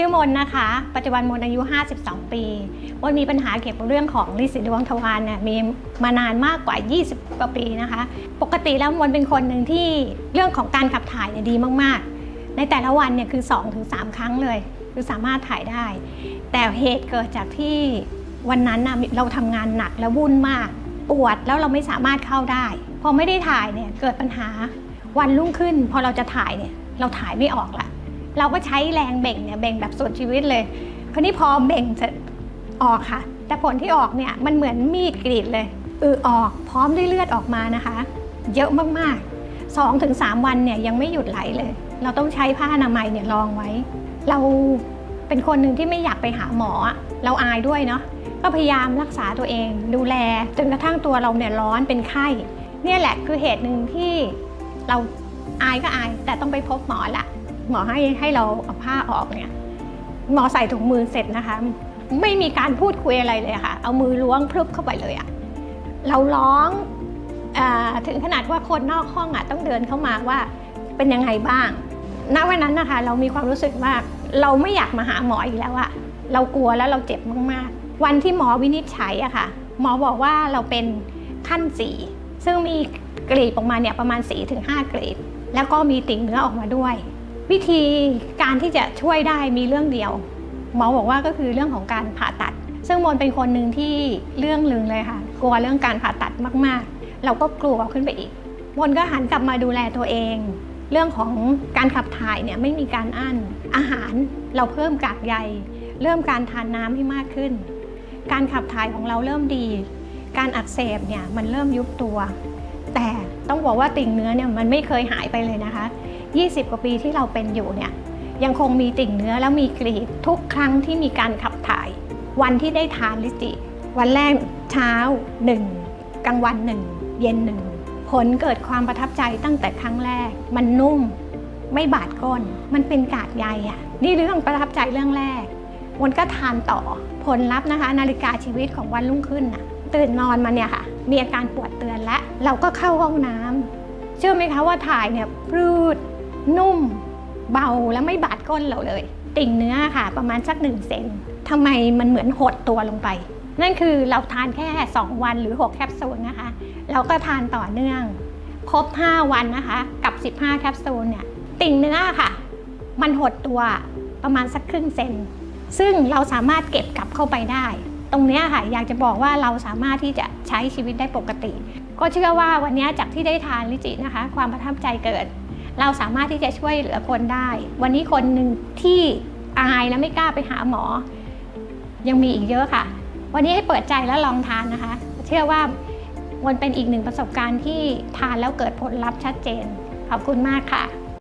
ชื่อมนนะคะ ปัจจุบันมนอายุ 52 ปีมนมีปัญหาเกี่ยวกับเรื่องของลิสิดวงทวารเนี่ยมีมานานมากกว่า 20 กว่าปีนะคะ ปกติแล้วมนเป็นคนหนึ่งที่เรื่องของการขับถ่ายเนี่ยดีมากๆ ในแต่ละวันเนี่ยคือ 2-3 ครั้งเลย คือสามารถถ่ายได้ แต่เหตุเกิดจากที่วันนั้นนะเราทำงานหนักและวุ่นมากปวดแล้วเราไม่สามารถเข้าได้ พอไม่ได้ถ่ายเนี่ยเกิดปัญหาวันรุ่งขึ้น พอเราจะถ่ายเนี่ยเราถ่ายไม่ออกละ เราก็ใช้แรงเบ่งเนี่ยเบ่งแบบสุดชีวิตเลย คราวนี้พอเบ่งเสร็จออกค่ะ แต่ผลที่ออกเนี่ยมันเหมือนมีดกรีดเลยอือออกพร้อมด้วยเลือดออกมานะคะ เยอะมากๆ2อถึงสวันเนี่ยยังไม่หยุดไหลเลย เราต้องใช้ผ้าอนามัยเนี่ยรองไว้ เราเป็นคนหนึ่งที่ไม่อยากไปหาหมอ เราอายด้วยเนาะก็พยายามรักษาตัวเอง ดูแลจนกระทั่งตัวเราเนี่ยร้อนเป็นไข้ เนี่ยแหละคือเหตุหนึ่งที่เราอายก็อายแต่ต้องไปพบหมอละ หมอให้ให้เราเอาผ้าออกเนี่ยหมอใส่ถุงมือเสร็จนะคะ ไม่มีการพูดคุยอะไรเลยค่ะ เอามือล้วงพลุบเข้าไปเลยอะเราร้องอถึงขนาดว่าคนนอกห้องอะต้องเดินเข้ามาว่าเป็นยังไงบ้าง ณ วันนั้นนะคะ เรามีความรู้สึกว่าเราไม่อยากมาหาหมออีกแล้วอะเรากลัวแล้วเราเจ็บมากๆ วันที่หมอวินิจฉัยอะค่ะ หมอบอกว่าเราเป็นขั้นสี่ซึ่งมีกรีดออกมาเนี่ยประมาณ4-5กรีดแล้วก็มีติ่งเนื้อออกมาด้วย วิธีการที่จะช่วยได้มีเรื่องเดียว หมอบอกว่าก็คือเรื่องของการผ่าตัด ซึ่งมนเป็นคนหนึ่งที่เรื่องลึงเลยค่ะ กลัวเรื่องการผ่าตัดมากๆ เราก็กลัวขึ้นไปอีกมนก็หันกลับมาดูแลตัวเอง เรื่องของการขับถ่ายเนี่ยไม่มีการอั้นอาหารเราเพิ่มกากใย เริ่มการทานน้ำให้มากขึ้น การขับถ่ายของเราเริ่มดี การอักเสบเนี่ยมันเริ่มยุบตัว แต่ต้องบอกว่าติ่งเนื้อเนี่ยมันไม่เคยหายไปเลยนะคะ 20 กว่าปีที่เราเป็นอยู่เนี่ยยังคงมีติ่งเนื้อแล้วมีกรีดทุกครั้งที่มีการขับถ่าย วันที่ได้ทานลิจิ วันแรกเช้า 1 กลางวัน 1 เย็น1ผลเกิดความประทับใจตั้งแต่ครั้งแรก มันนุ่ม ไม่บาดก้น มันเป็นกากใยอะ่ะนี่เรื่องประทับใจเรื่องแรกวันก็ทานต่อผลลัพธ์นะคะ นาฬิกาชีวิตของวันรุ่งขึ้นน่ะตื่นนอนมาเนี่ยค่ะ มีอาการปวดเตือนและเราก็เข้าห้องน้ำเชื่อไหมคะว่าถ่ายเนี่ยพรูด นุ่มเบาและไม่บาดก้นเราเลย ติ่งเนื้อค่ะ ประมาณสักหนึ่งเซนทำไมมันเหมือนหดตัวลงไป นั่นคือเราทานแค่ 2 วันหรือ 6 แคปซูลนะคะเราก็ทานต่อเนื่อง ครบ 5 วันนะคะ กับ 15 แคปซูลเนี่ยติ่งเนื้อค่ะ มันหดตัวประมาณสักครึ่งเซนซึ่งเราสามารถเก็บกลับเข้าไปได้ ตรงนี้ค่ะอยากจะบอกว่าเราสามารถที่จะใช้ชีวิตได้ปกติ ก็เชื่อว่าวันนี้จากที่ได้ทานลิจินะคะ ความประทับใจเกิด เราสามารถที่จะช่วยเหลือคนได้ วันนี้คนหนึ่งที่อายและไม่กล้าไปหาหมอ ยังมีอีกเยอะค่ะ วันนี้ให้เปิดใจและลองทานนะคะ เชื่อว่ามันเป็นอีกหนึ่งประสบการณ์ที่ทานแล้วเกิดผลลัพธ์ชัดเจน ขอบคุณมากค่ะ